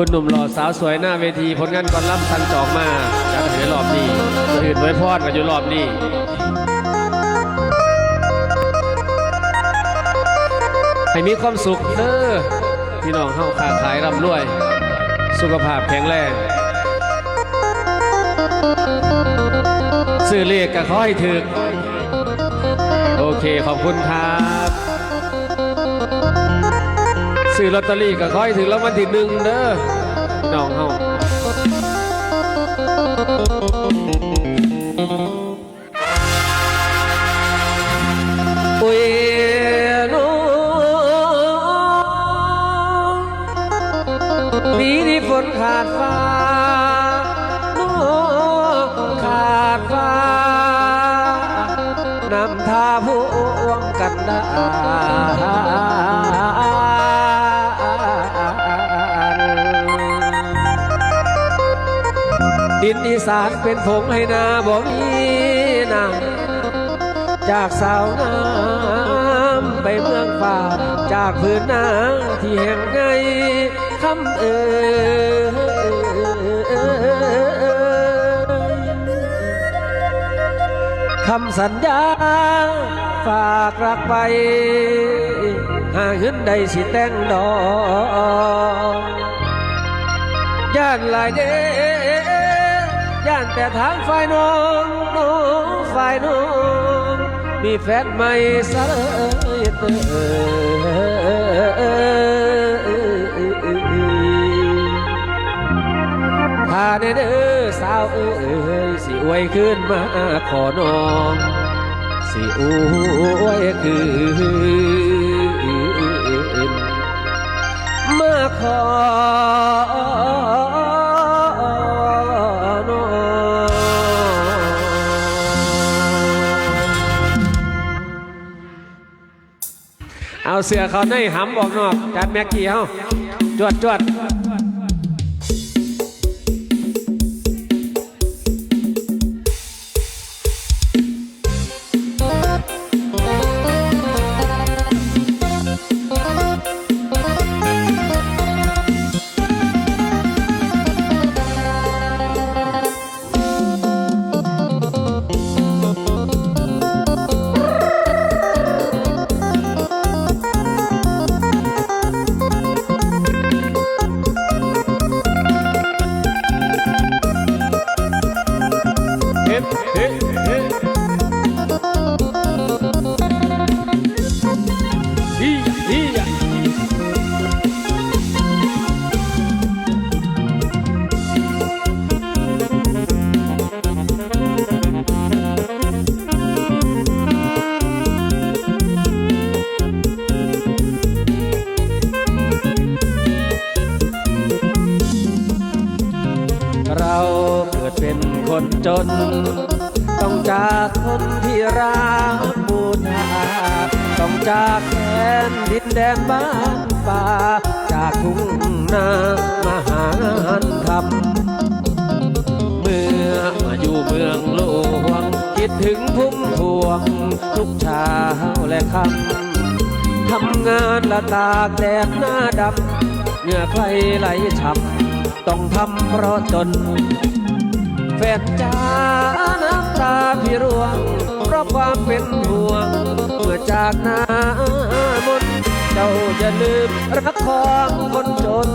คุณหนุ่มหล่อสาวสวยหน้าเวที ผลงานก่อนรับสันจอกมาจากในรอบนี้อื่นไว้พอดกันอยู่รอบนี้ให้มีความสุขเด้อพี่น้องเฮาค้าขายร่ำรวย สุขภาพแข็งแรงซื้อเลขก็ขอให้ถึก โอเคขอบคุณครับ ซื้อลอตเตอรี่ก็ขอให้ถึงแล้ววันที่หนึ่งเด้อพี่น้องเฮาอุ้ยน้องปีนี้ฝนขาดฟ้าน้องขาดฟ้านำทาผู้อ้วงกันได้ ดินอีสานเป็นผงให้นาบ่มีน้ำจากสาวน้ำไปเมืองฟ้าจากพื้นนาที่แห่งไงคำเอ่ยคำสัญญาฝากรักไป หาเงินใดสิแต่งดอกย่านหลายเด้านแต่ทางฝ่ายน้องน้องฝ่ายน้อง มีแฟนใหม่ซะเลยเตอพาเด้อเด้อสาวเอ้ยสิอวยขึ้นมาขอน้อง สิอวยขึ้นมาขอ เอาเสือเขาได้หำออกนอกจัดแม็กกี้เฮาจวดจวด จากแดนดินแดนบ้านป่า จากทุ่งนามาหางานทำเมื่อมาอยู่เมืองหลวง คิดถึงพุ่มพวง ทุกเช้าและค่ำทำงานละตากแดดหน้าดำเหงื่อใครไหลฉับ ต้องทำเพราะจนแฟนจ้าน้ำตาพี่ร่วง ราะความเป็นห่วง เมื่อจากหน้ามนเจ้าอย่าลืมรักของคนจน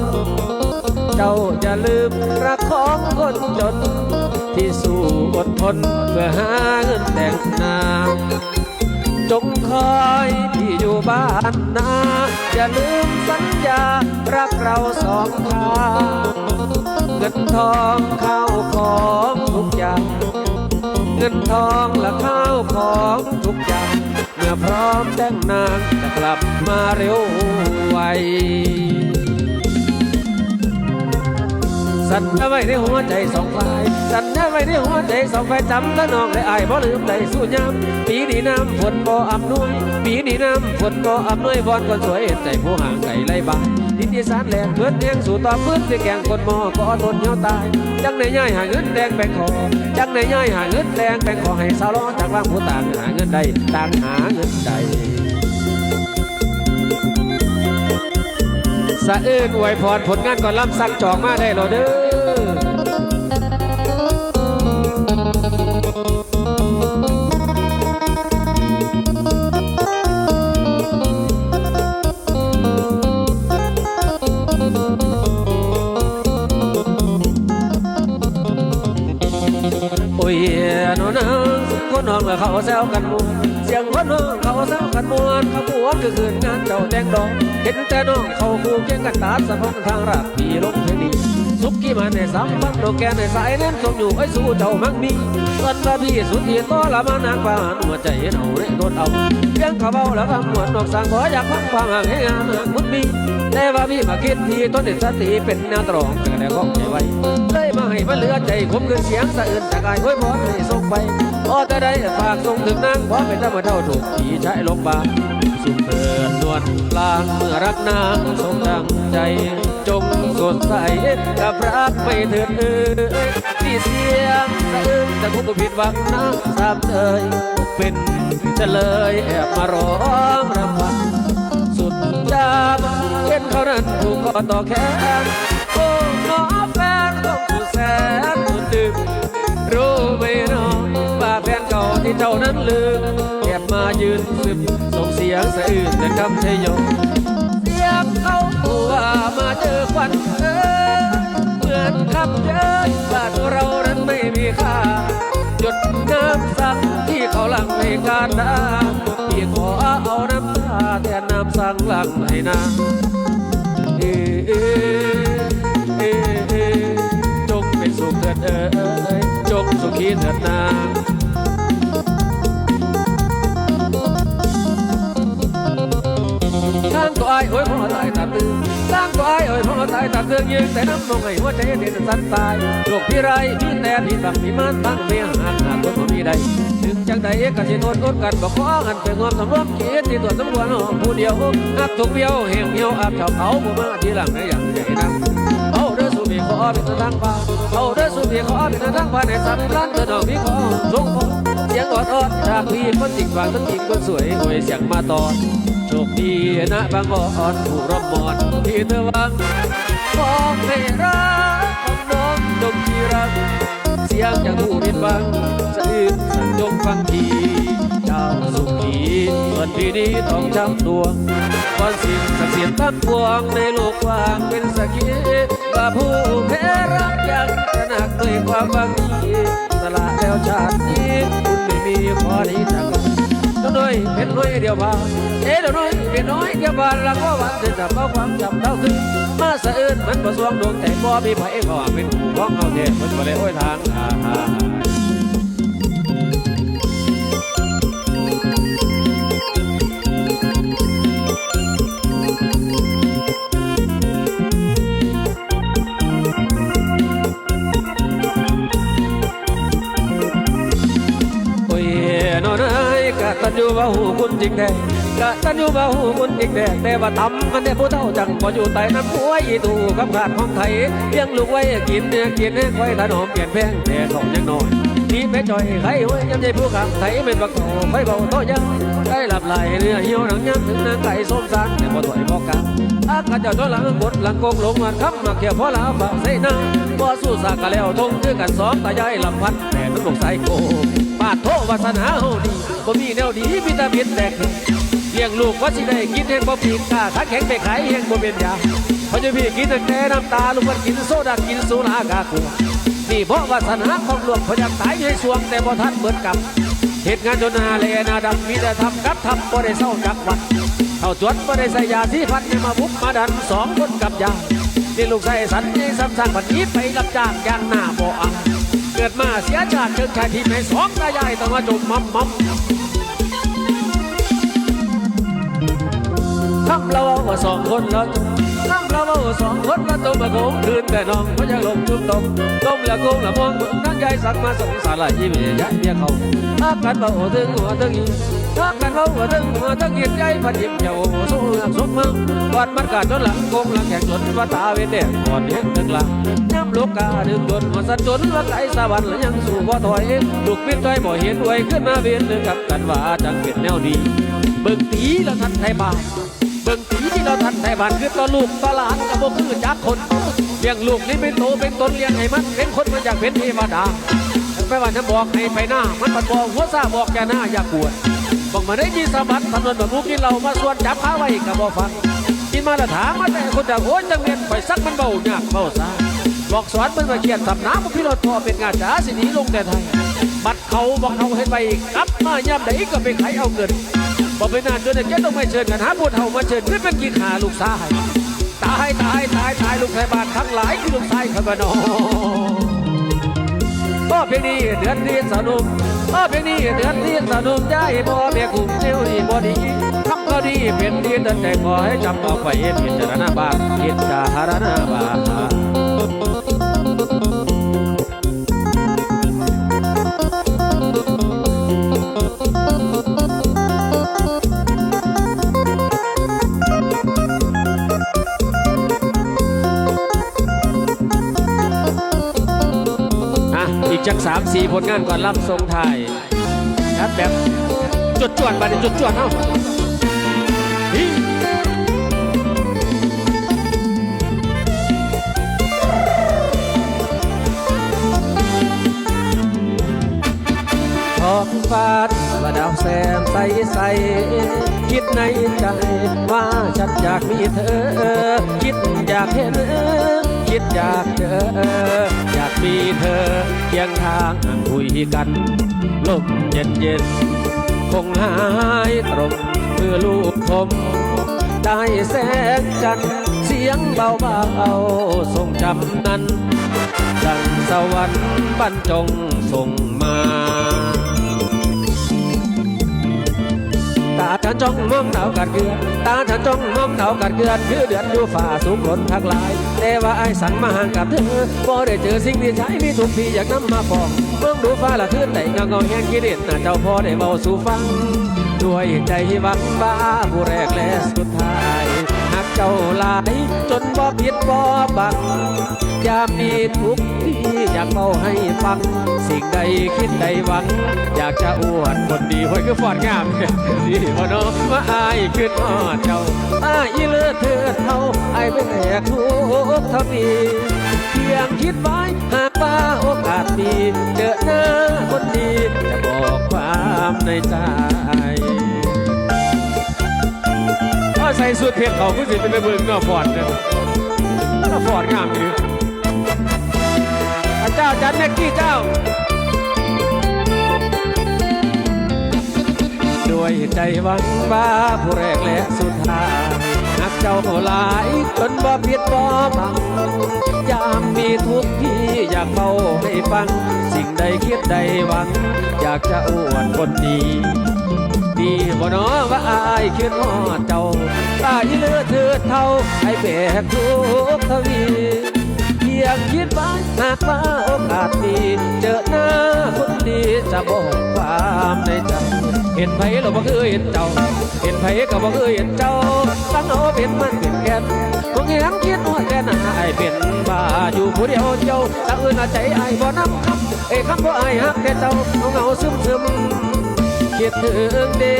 เจ้าอย่าลืมรักของคนจน ที่สู้อดทนเพื่อหาเงินแต่งงานจงคอยที่อยู่บ้านนาอย่าลืมสัญญารักเราสองทางเงินทองข้าวของทุกอย่าง งินทองและข้าวของทุกอย่างเมื่อพร้อมแต่งนานจะกลับมาเร็วไวสัญญาไว้ในหัวใจสองฝ่ายสัญญาไว้ในหัวใจสองฝ่ายจำและน้องและอายบ่ลืมได้สู้ยามปีนี้น้ำฝนบ่อำนวยปีนี้น้ำฝนบ่อำนวยวอนคนสวยเห็นใจผู้ห่างไกลไล่บ้านดินอีสานแหลกเพื่อนเลี้ยงสู่ต่อพื้นที่แกงคนหมอก็ทนเหี่ยวตาย จังในย่ายหาเงินแดงแบ่งขอจังในย่ายหาเงินแดงแบ่งขอให้สาวล้อจากว่างผู้ต่างหาเงินใดต่างหาเงินใดสะอื้นอวยพรผลงานก่อนล่ำสั่งจองมาได้เหรอเด้อ คนน้องเขาแซวกันมวนเสียงคนน้องเขาแซวกันมวนขบวนคือคืนงานเจ้าแดงดอง เห็นแต่น้องเขาคู่เคียงกันตาสะพงทางรักพี่ลงเพลงนี้สุกกี้มันในสามบักโลแกนในสายเน้นสมอยู่ไอ้สู้เจ้ามังมีส่วนว่าพี่สุดที่ต่อละมานางฟ้าหัวใจเอาเร่งโดเอาเพียงเขาเบาแล้วคำหมวนนอกสั่งขออยากฟังความห่างให้งานมุดมี แต่ว่าพี่มาคิดทีต้นเด็ดสติเป็นแนวตรองแต่ได้ของใจไว้เลยมาให้มันเหลือใจคมคือเสียงสะอื้นจากอายห้วยพอให้ส่งไปพอจะได้ฝากส่งถึงนางเพราะเป็นธรรมเท่าถูกผีใช้ลงบาสุขเปิดนวลกลางเมื่อรักนางสมดังใจ จงสดใสกับรักไม่เถิดเอ้ยที่เสียงสะอื้นแต่คงผิดหวังนะสามเอ่ยเป็นจะเลยแอบมาร้องรำพัน เห็นเขานั้นถูกคอต่อแขนโอ้หมอแฟนต้องสุดแสนสุดดื่มรู้ไหมน้องว่าแฟนเก่าที่เจ้านั้นลืมแอบมายืนซึมส่งเสียงสะอื้นแต่คำชยโยเสียงเขาตัวมาเจอควันเอ้เหมือนคำเย้ยว่าตัวเรานั้นไม่มีค่าหยดน้ำสังที่เขาหลังในการดาพี่ขอเอาน้ำตาแทนน้ำสังหลังให้นาง จงเป็นสุขเถิดเอ่ยจงสุขีเถิดนางทางตัวไอ้ายโอ้ยพ่อตายตัดตื้อทางตัวไอ้ายโอ้ยพ่อตายตัดตื้อยิงแต่น้ำนองให้หัวใจเด็ดสั่นตายโรคพี่ไรพี่แต่พี่ตักพี่มันตั้งเมียหาหาคนบ่มีใด ถึงจังใดก็สิโนอดกันบ่ขอหันไปงอมสำรวมคิดที่ตัวสำรวจผู้เดียวนักทุกเบี้ยวเหี่ยวเหี่ยวอาบเฉาเขาบ่มาทีหลังในอย่างใหญ่นักเอาเด้อสุบีขอเป็นทางฟ้าเอาเด้อสุบีขอเป็นทางฟ้าในสามล้านเธอดอกพี่ขอสงขอเสียงอดอดจากพี่คนจริงฟังทั้งจริงคนสวยโอ้ยเสียงมาตอนโชคดีนะบางอ่อนผู้ร่ำมอนที่เธอวังขอให้รักของน้องจงที่รักเสียงจากผู้ผิดหวังสะอื้น สั่งจงฟังทีเจ้าสุขีส่วนพี่นี้ต้องช้ำดวก่อนสิ่งศักดิ์สิทธิ์ทั้งปวงในโลกว้างเป็นสักขีว่าผู้แพ้รักยังตระหนักด้วยความบางทีสละแล้วชาตินี้คุณไม่มีข้อนี้จากกันน้อยน้อยเป็นน้อยเดียวบาเอ๊ะน้อยเป็นน้อยเดียวบานแล้วก็หวันจะจับเอาความจำเท่าคือมาสะอื้นมันประสวงดวงแต่บ่มีไผก็ว่าเป็นผู้ของเขาเทมันบ่เลยโอ้ยทางอ่าฮา หูคุณจริงแท้กะตันอยู่ว่าหูคุณจริงแท้แต่ว่าทำมันได้ผู้เท่าจังพออยู่ใต้น้ำหัวอีตู่กับขาดของไทยเลี้ยงลูกไว้กินเนี่ยกินให้ควายถนอมเปลี่ยนแพงแต่เขายังน้อยนี่แม่จอยใครไว้ยังใจผู้ขับไทยเป็นบักโตไฟเบาโตยังได้หลับไหลเนื้อเหี่ยวหนังยังถึงนางไก่ส้มสางแต่บ่ถอยบ่กลางอากาศจะโดนหลังกดหลังโกงลงมาคำมาเขี่ยพอลาฝากใส่น้าบ่สู้สากะแล้วทงคือกันสองตายายลำพันแต่มันลงใส่โก ปาดโทวาสนาเฮาดีบ่มีแนวดีวิตามินแตกเลี้ยงลูกว่าสิได้กินแห้งบ่ปีกกาถ้าแข็งไปขายแห้งบ่เป็นยาเพราะจะพี่กินแต่น้ำตาลูกมันกินโซดากินสุรากากูนี่เพราะวาสนาของหลวงพยากตายให้สวงแต่บ่ทันเบิดกับเหตุงานจนหาเลนาดำมีแต่ทำกับทำบ่ได้เศร้าจักวันเข้าจวนบ่ได้ใส่ยาสีฟันมาบุกมาดันสองคนกับยานี่ลูกใส่สันนี่ซ้ำซากผัดนี้ไปรับจ้างอย่างหน้าบ่อ กิดมาเสียชาติเกิดชาติที่ไม่สองตายายต้องมาจมมัมมัมทำเราว่าสองคนแล้วทำเราว่าสองคนแล้วตัวมาโกงคืนแต่น้องเขาจะลงจุ่มตกต้มละโกงละมองนั่งใจสักมาสงสารละยี่มียยัดเบี้ยเขาถ้ากันว่าโอ้ถึงหัวถึงยืนากันว่าโอ้ถึงหัวถึงเหียใจพันยิบเจ้าสู้หักสุกมึงก่อนมันกาดจนหลังโกงหลังแข่งจนว่าตาเวเดก่อนเห็นถึงหลังน้ำลูกกาดึงดนหัวสันจนว่าไก่สวรรค์แล้วยังสู่บ่ถอยลูกปิดใจบ่เห็นไว้ขึ้นมาเวียนหนึ่งกับกันว่าจังเป็นแนวดีเบิ่งตีแล้วทันไทยบาปเบิ่งผีที่เราทันในบ้านคือต่อลูกต่อหลานกับบ่คือจักคนเลี้ยงลูกนี่เป็นโตเป็นตนเลี้ยงให้มันเป็นคนมันอยากเป็นเทวดาไม่ว่าจะบอกให้ไปหน้ามันมันบอกหัวซาบอกแกหน้าอย่ากวด บอกมาได้ยีสะบัดทำนวนแบบลูกกินเรามาส่วนจับขาไว้กับบ่ฟังกินมาและถามมาแต่คนจากโอ้ยจังเวียนไปซักมันเบาหยากเบาซาบอกสอนมันมาเขียนสับน้ำพี่รถพอเป็นงานจ๋าสินีลงแต่ไทยบัดเขาบอกเขาให้ไปกลับมาย่ำใดก็ไปขายเอาเงินบอกไปนานจนเจ๊ต้องไม่เชิญกันหาพูดเฮามาเชิญไม่เป็นกี่ขาลูกสายตายตายตายตายลูกไทยบ้านทั้งหลายคือลูกชายขบนอก็เพียงนี้เดือนนี้สนุก ก็เพียงนี้เดือนที่สนุกใจบ่เบียกุ่มเดียวดีบ่ดีทำก็ดีเป็นดีเดินใจขอให้จำเอาไปพิจารณาบ้างพิจารณาบ้าง จักสามสี่ผลงานก่อนรับทรงไทยครับแบบจดจวดไปจดจวดเอ้าท้องฟ้าว่าดาวแซมใสใส คิดในใจว่าฉันอยากมีเธอ คิดอยากเห็น คิดอยากเจอ อยากมีเธอเคียงทางคุยกันลมเย็นเย็นคงหายตรงเมื่อลูกผมได้แสงจันเสียงเบาๆส่งจำนั้นดังสวรรค์บรรจงส่งมา ฉันจ้องมองหนาวกัดเกลือนตาฉันจ้องมองหนาวกัดเกลือนคือเดือนอยู่ฝ่าสูงหล่นทักหลาย แต่ว่าไอ้สันมาห่างกับเธอบ่ได้เจอสิ่งที่ใช้มีทุกทีอยากนำมาฟองมองดูฟ้าละขึ้นไหนเงาเงาแห้งกิเลสน่ะเจ้าพ่อได้เบาสู่ฟัง ด้วยใจหวังบ้าผู้แรกและสุดท้าย หากเจ้าหลายจนบ่ผิดบ่บัง ยามมีทุกข์ที่อยากเล่าให้ฟัง สิ่งใดคิดใดหวัง อยากจะอวดคนดีห้วยคือฟอดงามดีบ่เนาะมาอายขึ้นฮอดเจ้าอายเลือเธอเท่าอายเป็นแหกทุกทบีเพียงคิดไว้หากว่าโอกาสมีเจอหน้าคนดีจะบอกความในใจก็ใส่สุดเพชรเขาคือสิเป็นไปเบิ่งเนาะฟอดเนี่ยแล้วฟอดงามอยู่ จันแม็กกี้เจ้า ด้วยใจหวังว่าผู้แรกและสุดท้ายนักเจ้าหลายจนบ่ผิดบ่บังยามมีทุกที่อยากเฝ้าให้ฟัง สิ่งใดคิดใดหวัง อยากจะอวดคนดีดีบ่น้อว่าอายคิดฮอดเจ้าอายเลือเธอเท่าให้แบกทุกทวีเพียงคิดไว้ หากว่าโอกาสมีเจอหน้าคนดีจะบอกความในใจเห็นไผเราบ่เคยเห็นเจ้า เห็นไผก็บ่เคยเห็นเจ้าตั้งเอาเป็นมันเป็นแก่นคงเห็นคิดว่าแก่นอายเป็นบ้าอยู่ผู้เดียวเจ้าตั้งอื่นอาใจอายบ่นำคำเอ้คำบ่อายฮักแต่เจ้าเอาเงาซึมซึมคิดถึงเด็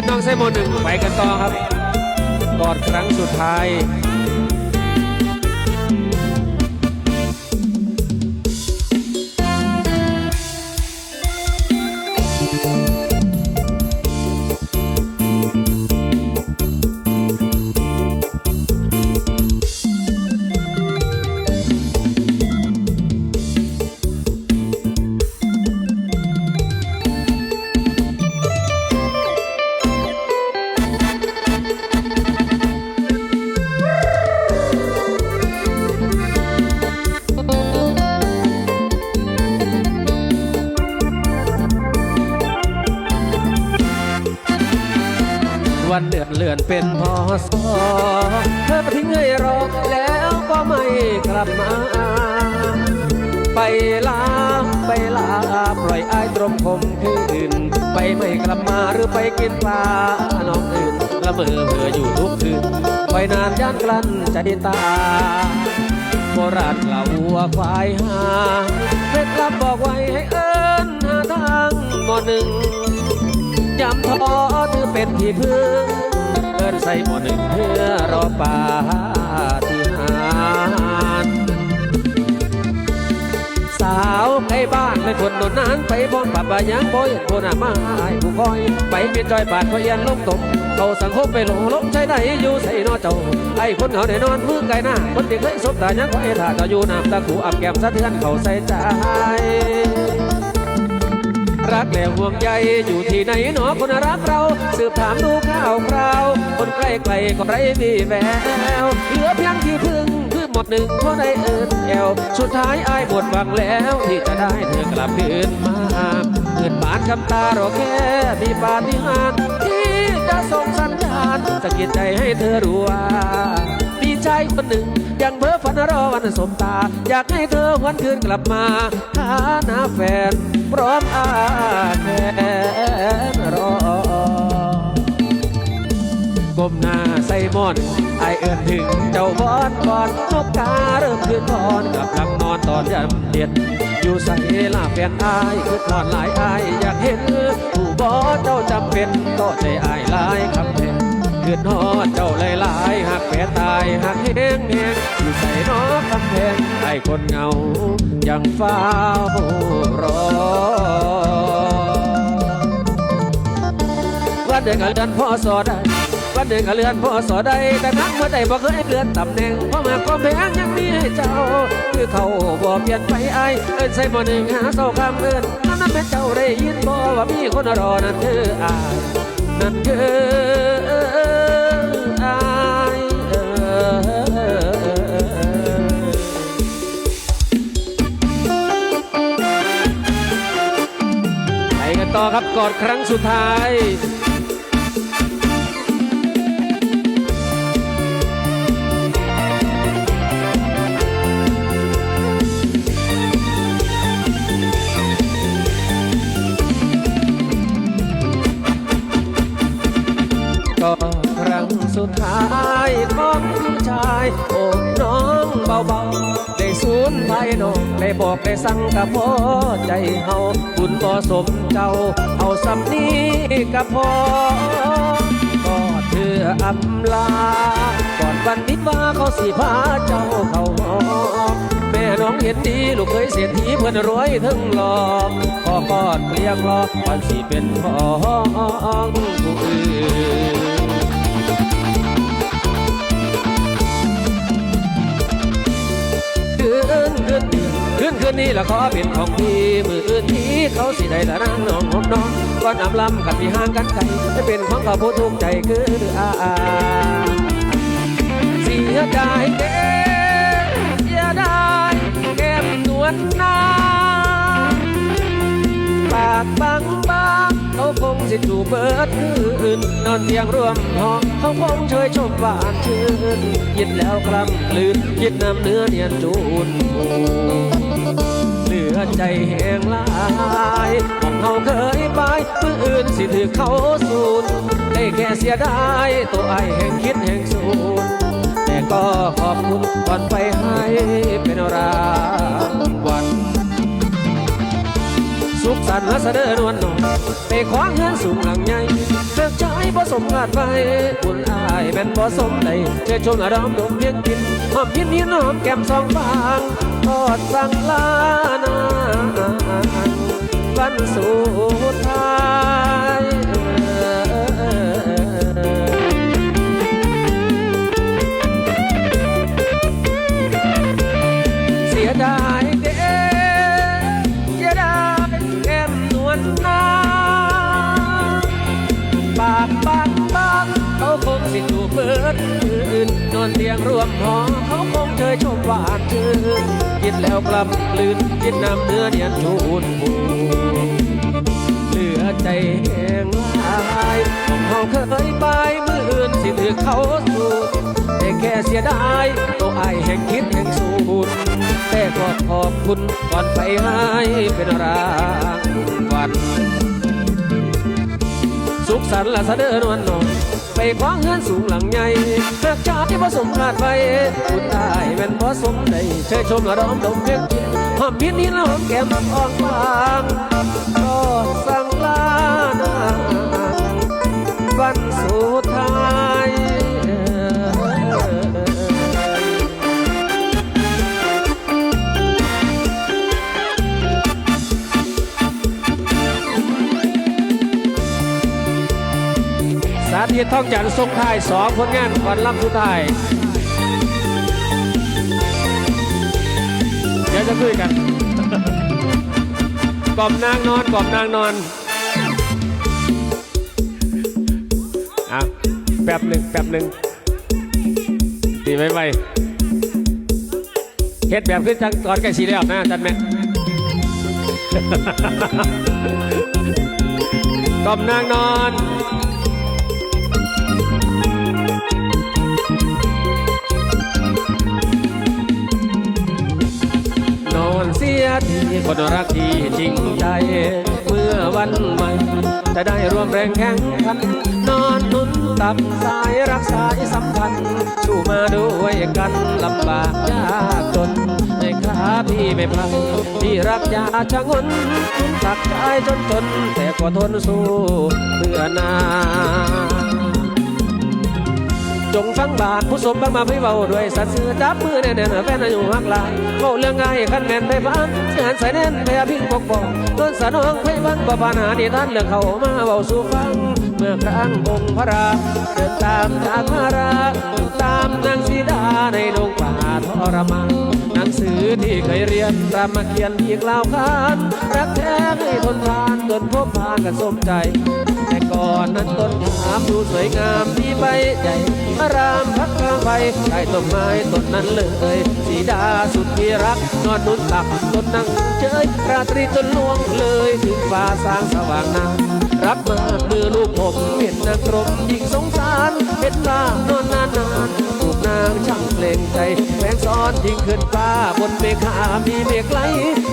อนน้องไซโมหนึ่งไปกันต่อครับกอดครั้งสุดท้าย เป็นพอสอเธอทิ้งให้รอแล้วก็ไม่กลับมา ไปลาไปลาปล่อยอายตรงคมคืนไปไม่กลับมาหรือไปกินปลาน้องอื่นละเมอเพื่ออยู่ทุกคืนไปนานย่านกลั้นใจตาโบราณกล่าววัวควายหาเคล็ดลับบอกไว้ให้เอิญหาทางหมอหนึ่งยำท้อถือเป็นที่พึ่ง อิญใส่หมอหนึ่งเพื่อรอปาฏิหาริย์สาวใกล้บ้านไม่คนโดนนานไปบ้องปับบายังบ่อยคนอะมาอายผู้คอย ไปเปลี่ยนจอยบาดพเอียนลงตมเขาสังคมไปหลงลงใช้ไหนอยู่ใส่นอเจ้าไอ้คนเขาได้นอนมือไก่หน้าคนเด็กเคยสบตายังไว้ถ้าจะอยู่น้ำตาขู่อับแก้มสะเทือนเขาใส่ใจ รักและห่วงใยอยู่ที่ไหนหนอคนรักเรา สืบถามดูข่าวคราว คนใกล้ไกลก็ไรมีแววเหลือเพียงที่พึ่งคือหมดหนึ่งเพราะได้เอินแอวสุดท้ายอายหมดหวังแล้วที่จะได้เธอกลับคืนมาเกิดบานคำตาเรอแค่มีปาฏิหาริย์ที่จะส่งสัญญาณสะกิดใจให้เธอรู้ว่ามีใจคนหนึ่งยังเพ้อฝันรอวันสมตา อยากให้เธอหวนคืนกลับมาหาหน้าแฟน พร้อมอาแขนรอก้มหน้าใส่หมอนไอเอื้อนถึงเจ้าบอนก่อนนกกาเริ่มคืนพรกับลังนอนตอนยามเย็นอยู่ใส่ลาแฟนอายคือนอนหลายอายอยากเห็นผู้บอเจ้าจำเป็นก็ใจอายหลายคำเพ นคืนอดเจ้าหลายหลายหักแฟนตายหักเฮงเฮงอยู่ใส่นอคำเพนไอ้คนเงายังเฝ้ารอวันเดือนกับเดือนพ่อสอได้วันเดือนกับเดือนพ่อสอได้แต่นักเมื่อใดบ่เคยเลื่อนตำแหน่งเพราะมาความแพงยังมีให้เจ้า คือเขาบ่เปลี่ยนไปไอายเอิ้นใส่บ่หนึ่งหาเศร้าคำเอิ้นนั่นนั่นเป็นเจ้าได้ยินบ่ว่ามีคนรอนั่นคืออายนั่นคือ ครับกอดครั้งสุดท้าย ได้บอกได้สั่งกับพ่อใจเฮาบุญบ่สมเจ้าเอาสำนี้กับพ่อก็เธออำลา ก่อนวันนิดว่าเขาสิพาเจ้าเขาหอมแม่น้องเห็นดีลูกเคยเสียทีเพื่อนรวยทั้งหลอกขอกอดเรียกรอวันสิเป็นของผู้อื่นคืนคืนนี้ คืนคืนนี้ละขอเป็นของพี่มืออื่นที่เขาสิได้ละนังน้องหอมน้องก่อนอำลำกันที่ห่างกันไกลจะเป็นของเขาผู้ทุกใจคืออาอาเสียดายเด้เสียดายแก้มนวลนางปากบางบา คงสิจูเบิดคืนนอนเตียงร่วมห้องเขาคงเชยชมหวานชื่นยินแล้วคลำลืนยินน้ำเนื้อเนียนจูนหูเหลือใจแห้งลายของเขาเคยไปมืออื่นสิถือเขาสูนได้แค่เสียดายตัวไอแห่งคิดแห่งสูนแต่ก็ขอบคุณก่อนไปให้เป็นราวัล สุขสันต์และเสด็จนวลนองไปคว้างเงินสูงหลังใหญ่เลิกใจผสมงาดไปอุ่นอายเป็นผสมใดเจอชมอารมณ์ดมเพียงกินหอมยินยินหอมแก้มสองฟางทอดสั่งลานาวันสุดท้าย ดคืนนอนเตียงร่วมหอเขาคงเชยชมหวานชื่นกินแล้วกลับลืนกินน้ำเนื้อเนียนชูนหูเหลือใจแห้งลายของเขาเคยไปมืออื่นสิถือเขาสูดแต่แค่เสียดายตัวไอแห่งคิดแห่งสูญแต่ก็ขอบคุณก่อนไปให้เป็นรางวัลสุขสันต์ละเสด็จนวลนอง ไปคว้างเงินสูงหลังใหญ่หากชาที่ผสมขาดไปคุณตายเป็นผสมใดเชยชมละร้อมดมเพียงกินหอมพิษนี้แล้วหอมแก้มอ่องฟางก็สั่าธิตท่องจันทร์ทรงท้ายสองผลงานก่อนลำสุดท้ายเดี๋ยวจะคุยกันกล่อมนางนอนกล่อมนางนอนอะแป๊บหนึ่งแป๊บหนึ่งตีไว้ไว้เฮ็ดแบบขึ้นจังตอนใกล้สีแล้วนะอาจันแม่กล่อมนางนอน เสียทีคนรักที่จริงใจ เมื่อวันใหม่ จะได้ร่วมแรงแข่งขัน นอนนุนตักสายรักสายสัมพันธ์สู้มาด้วยกันลำบากยากจนในขาพี่ไม่พลายที่รักอยาชะงนตักใจจนจน แต่ก็ทนสู้เพื่อนา จงฟังบาทผู้สมบังมาพี่เบาด้วยสัตว์เสือจับมือแน่นๆแฟนอายุหักหลายเบาเรื่องง่ายขันแม่นไปบ้านเสียนใส่แน่นพยาพิงปกป้องต้นสนองไพวันบ่ปานาดีท่านเลือกเขามาเบาสู่ฟัง เมื่อครั้งองค์พระราเดินตามจากมาราตามนางสีดาในดงป่าทรมานหนังสือที่เคยเรียนรำมาเขียนอีกล่าวขานรักแท้ให้ทนทานจนพบผ่านกันสมใจ แต่ก่อนนั้นต้นขามดูสวยงามดีใบใหญ่อารามพักกลางใบใต้ต้นไม้ต้นนั้นเลยสีดาสุดที่รักนอนนุ่นตักต้นนั่งเฉยราตรีจนล่วงเลยถึงฟ้าสร้างสว่างนา รับมามือลูกผมเห็นนางกรมยิ่งสงสารเห็นลานอนนานนานถูกนางช่างเพลงใจแฝงซ้อนยิ่งขึ้นฟ้าบนเมฆามีเมฆไหล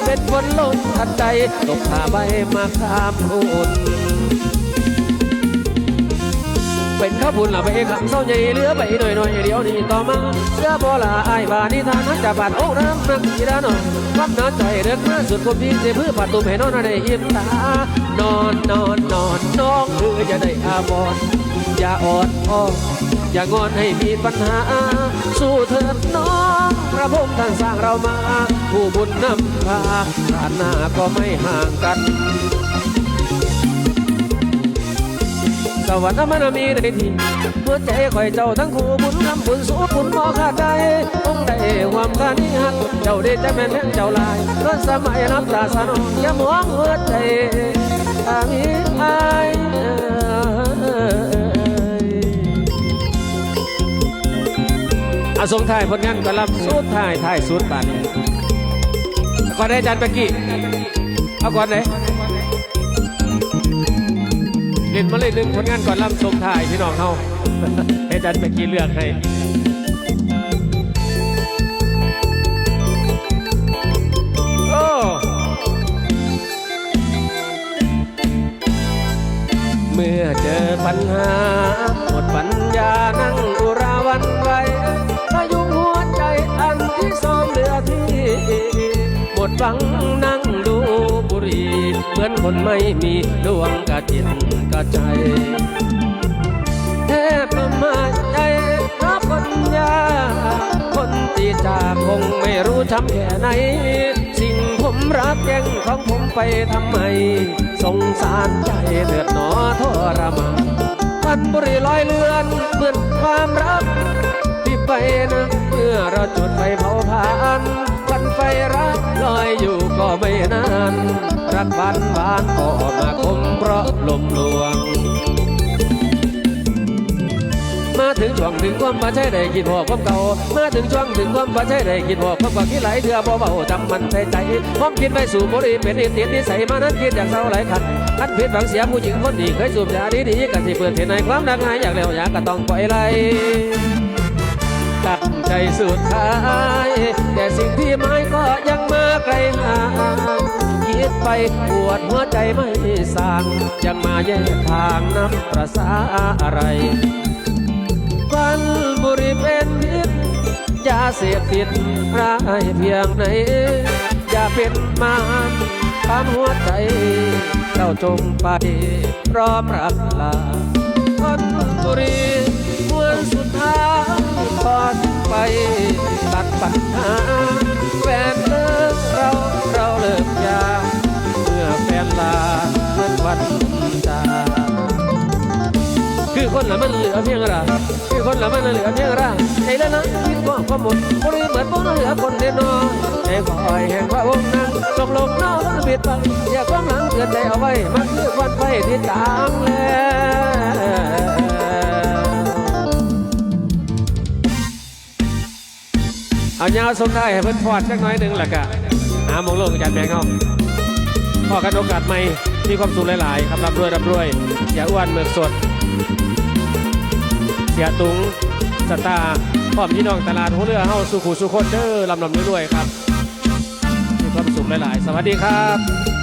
เป็นฝนลงทันใจตกผ้าใบมาข้ามคุณเป็นข้าบุญละไปคำเศร้าใหญ่เหลือไปหน่อยหน่อยเดียวนี้ต่อมาเสื้อโบลาไอ้บานิทานนักจับบัดโอ้น้ำนักกีฬานอนความนอนใจเดินมาสุดคมดีเสียพื้นปัดตุ่มให้นอนได้อิ่มตา นอนนอนนอนน้องเธออย่าได้อาบอนอย่าอ่อนอ้อมอย่างอนให้มีปัญหา สู้เถิดน้องพระพงท่านสร้างเรามา ผู้บุญนำพาชาติหน้าก็ไม่ห่างกัน สวรรค์มันมีในที่หัวใจคอยเจ้าทั้งคู่บุญนำบุญสู้บุญบ่ขาดใจองได้ความกานิหักเจ้าได้จะแม่นแม่นเจ้าลายเมื่อสมัยรับตาสนองอย่ามองหัวใจ ทามีอายอาสงท้ายผลงานก็รับสุดท้ายท้ายสุดบาดนี้ก่อนได้จารย์เมื่อกี้เอาก่อนเลยเล่นมาเลยหนึ่งผลงานก่อนล่ำทรงถ่ายพี่น้องเฮาให้จารย์เมื่อกี้เลือกให้ อเจอปัญหา หมดปัญญานั่งอุราวันไว้พายุหัวใจอันที่ซ้อมเหลือที่หมดฟังนั่งดูบุหรี เหมือนคนไม่มีดวงกระจิตกระใจแทบประมาทใจเพราะคนยาคนตีจากคงไม่รู้ช้ำแค่ไหนสิ่ง รักแย่งของผมไปทำไม สงสารใจเดือดหนอทรมานพันบุรีลอยเลือนเหมือนความรักที่ไปนะเมื่อเราจุดไฟเผาผ่านวันไฟรักลอยอยู่ก็ไม่นาน รักบานบานก็มาคมเพราะลมลวง มาถึงช่วงถึงความว่าใช่ได้คิดพอความเก่ามาถึงช่วงถึงความว่าใช่ได้คิดพอความเก่าที่ไหลเถื่อบ่เบาจำมันใส่ใจความคิดไปสู่บุรีเป็นนิตินิสัยมานั้นคิดอย่างเศร้าหลายขันอันผิดฝังเสียผู้หญิงคนดีเคยสูบยาดีดีกันที่เปิดเผยในความดังหายอยากแล้วอยากก็ต้องปล่อยไหลตัดใจสุดท้าย แต่สิ่งที่ไม่ก็ยังมาไกลห่างคิดไปปวดหัวใจไม่สั่งยังมาแยกทางนับประสาอะไร วันบุรีเป็นพิษยาเสพติดร้ายเพียงไหนอย่าเป็นมารตามหัวใจ เจ้าจงไปพร้อมรับลาคนบุรีมวนสุดท้ายพอดไปตัดปัญหาแฟนเลิกเราเราเลิกยาเมื่อแฟนลาเหมือวัน คือคนละมันเหลือเพียงร่างคือคนละมันเหลือเพียงร่างใจละนะคิดว่าความหมดบริเหมือนพวกเหลือคนเดียวน้อยใจคอยแห่งพระองค์นั้นจงลงน้องเบียดบังอย่าความหลังเตือนใจเอาไว้มันคือวันไฟที่จางแล้วเอายาวสมได้ให้เพิ่นพอดจักน้อยหนึ่งแหละกะหาหมองลงอาจารย์แบงค์เอาพอกันโอกาสใหม่มีความสุขหลาย ๆ ครับรับรวยรับรวย อย่าอ้วนเมือกสด สียตุงสตาพร้อมพี่น้องตลาดหัวเรือเฮาสุขุสุคนเด้อลำลำด้วยๆครับมีความสุขหลายๆ สวัสดีครับ